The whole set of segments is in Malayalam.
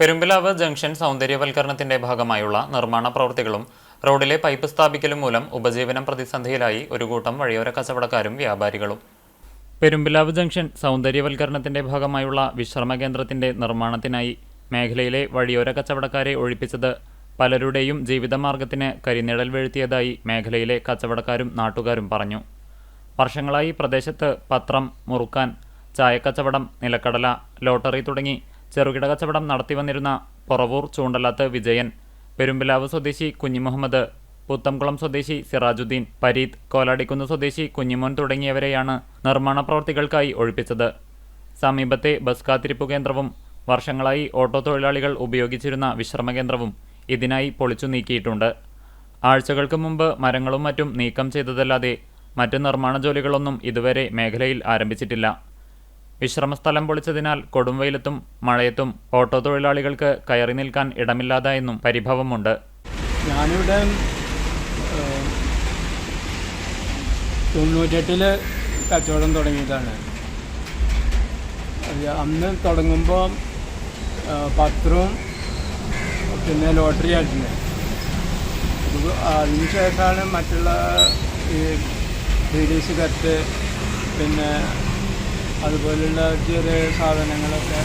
പെരുമ്പിലാവ് ജംഗ്ഷൻ സൗന്ദര്യവൽക്കരണത്തിന്റെ ഭാഗമായുള്ള നിർമ്മാണ പ്രവൃത്തികളും റോഡിലെ പൈപ്പ് സ്ഥാപിക്കലും മൂലം ഉപജീവനം പ്രതിസന്ധിയിലായി ഒരു കൂട്ടം വഴിയോര കച്ചവടക്കാരും വ്യാപാരികളും. പെരുമ്പിലാവ് ജംഗ്ഷൻ സൗന്ദര്യവൽക്കരണത്തിന്റെ ഭാഗമായുള്ള വിശ്രമ കേന്ദ്രത്തിന്റെ നിർമ്മാണത്തിനായി മേഖലയിലെ വഴിയോര കച്ചവടക്കാരെ ഒഴിപ്പിച്ചത് പലരുടെയും ജീവിതമാർഗത്തിന് കരിനിഴൽ വീഴ്ത്തിയതായി മേഖലയിലെ കച്ചവടക്കാരും നാട്ടുകാരും പറഞ്ഞു. വർഷങ്ങളായി പ്രദേശത്ത് പത്രം മുറുക്കാൻ ചായക്കച്ചവടം നിലക്കടല ലോട്ടറി തുടങ്ങി ചെറുകിട കച്ചവടം നടത്തിവന്നിരുന്ന പൊറവൂർ ചൂണ്ടലാത്ത് വിജയൻ പെരുമ്പിലാവ് സ്വദേശി കുഞ്ഞിമുഹമ്മദ് പുത്തംകുളം സ്വദേശി സിറാജുദ്ദീൻ പരീത് കോലാടിക്കുന്ന് സ്വദേശി കുഞ്ഞിമോൻ തുടങ്ങിയവരെയാണ് നിർമ്മാണ പ്രവർത്തികൾക്കായി ഒഴിപ്പിച്ചത്. സമീപത്തെ ബസ് കാത്തിരിപ്പ് കേന്ദ്രവും വർഷങ്ങളായി ഓട്ടോ തൊഴിലാളികൾ ഉപയോഗിച്ചിരുന്ന വിശ്രമ കേന്ദ്രവും ഇതിനായി പൊളിച്ചു നീക്കിയിട്ടുണ്ട്. ആഴ്ചകൾക്ക് മുമ്പ് മരങ്ങളും മറ്റും നീക്കം ചെയ്തതല്ലാതെ മറ്റ് നിർമ്മാണ ജോലികളൊന്നും ഇതുവരെ മേഖലയിൽ ആരംഭിച്ചിട്ടില്ല. വിശ്രമസ്ഥലം പൊളിച്ചതിനാൽ കൊടുംവെയിലത്തും മഴയത്തും ഓട്ടോ തൊഴിലാളികൾക്ക് കയറി നിൽക്കാൻ ഇടമില്ലാതായെന്നും പരിഭവമുണ്ട്. ഞാനിവിടെ തൊണ്ണൂറ്റെട്ടിൽ കച്ചവടം തുടങ്ങിയതാണ്. അന്ന് തുടങ്ങുമ്പോൾ പത്രവും പിന്നെ ലോട്ടറി ആയിരുന്നു. അതിനുശേഷമാണ് അതിന് ശേഷമാണ് മറ്റുള്ള ഈ കത്ത് പിന്നെ അതുപോലുള്ള ചെറിയ സാധനങ്ങളൊക്കെ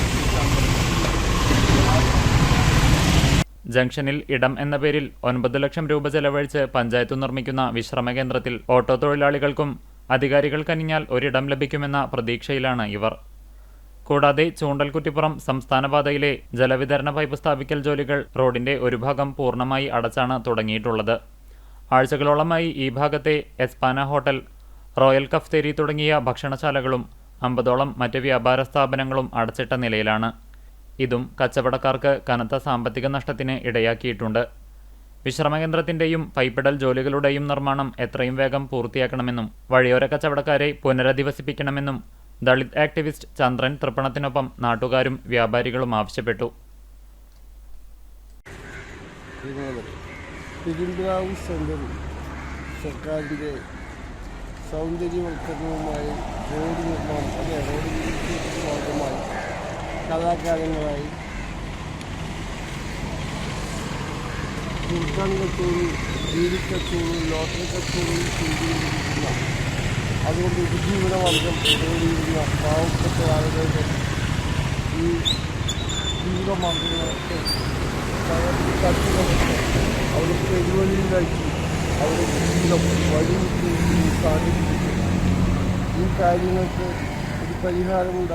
ജംഗ്ഷനിൽ ഇടം എന്ന പേരിൽ ഒൻപത് ലക്ഷം രൂപ ചെലവഴിച്ച് പഞ്ചായത്ത് നിർമ്മിക്കുന്ന വിശ്രമ കേന്ദ്രത്തിൽ ഓട്ടോ തൊഴിലാളികൾക്കും അധികാരികൾ കനിഞ്ഞാൽ ഒരിടം ലഭിക്കുമെന്ന പ്രതീക്ഷയിലാണ് ഇവർ. കൂടാതെ ചൂണ്ടൽകുറ്റിപ്പുറം സംസ്ഥാനപാതയിലെ ജലവിതരണ പൈപ്പ് സ്ഥാപിക്കൽ ജോലികൾ റോഡിന്റെ ഒരു ഭാഗം പൂർണമായി അടച്ചാണ് തുടങ്ങിയിട്ടുള്ളത്. ആഴ്ചകളോളമായി ഈ ഭാഗത്തെ എസ്പാന ഹോട്ടൽ റോയൽ കഫ്തേരി തുടങ്ങിയ ഭക്ഷണശാലകളും അമ്പതോളം മറ്റ് വ്യാപാര സ്ഥാപനങ്ങളും അടച്ചിട്ട നിലയിലാണ്. ഇതും കച്ചവടക്കാർക്ക് കനത്ത സാമ്പത്തിക നഷ്ടത്തിന് ഇടയാക്കിയിട്ടുണ്ട്. വിശ്രമകേന്ദ്രത്തിന്റെയും പൈപ്പിടൽ ജോലികളുടെയും നിർമ്മാണം എത്രയും വേഗം പൂർത്തിയാക്കണമെന്നും വഴിയോര കച്ചവടക്കാരെ പുനരധിവസിപ്പിക്കണമെന്നും ദളിത് ആക്ടിവിസ്റ്റ് ചന്ദ്രൻ തൃപ്പണത്തിനൊപ്പം നാട്ടുകാരും വ്യാപാരികളും ആവശ്യപ്പെട്ടു. സർക്കാരിന്റെ സൗന്ദര്യവൽക്കരണവുമായി റോഡ് നിർമ്മാണം അല്ലെ റോഡ് ഭാഗമായി കലാകാലങ്ങളായി സുൽത്താൻ കച്ചോറി ബീഡി കച്ചോറി ലോട്ടറി കച്ചോറി ചെയ്തുകൊണ്ടിരിക്കുന്ന അതുകൊണ്ട് ഉപജീവന മാർഗം നേടിയിരുന്ന പാവപ്പെട്ട ആളുകളുടെ ഈ ജീവിതമാർഗങ്ങളൊക്കെ അവർക്ക് എഴുപതിൽ പെരുവഴിയിലാക്കി അവിടെ ജീവിതം വഴിമുട്ടി സാധിച്ചിട്ടുണ്ട് ഈ കാര്യങ്ങൾക്ക് ഒരു പരിഹാരമുണ്ടാകും.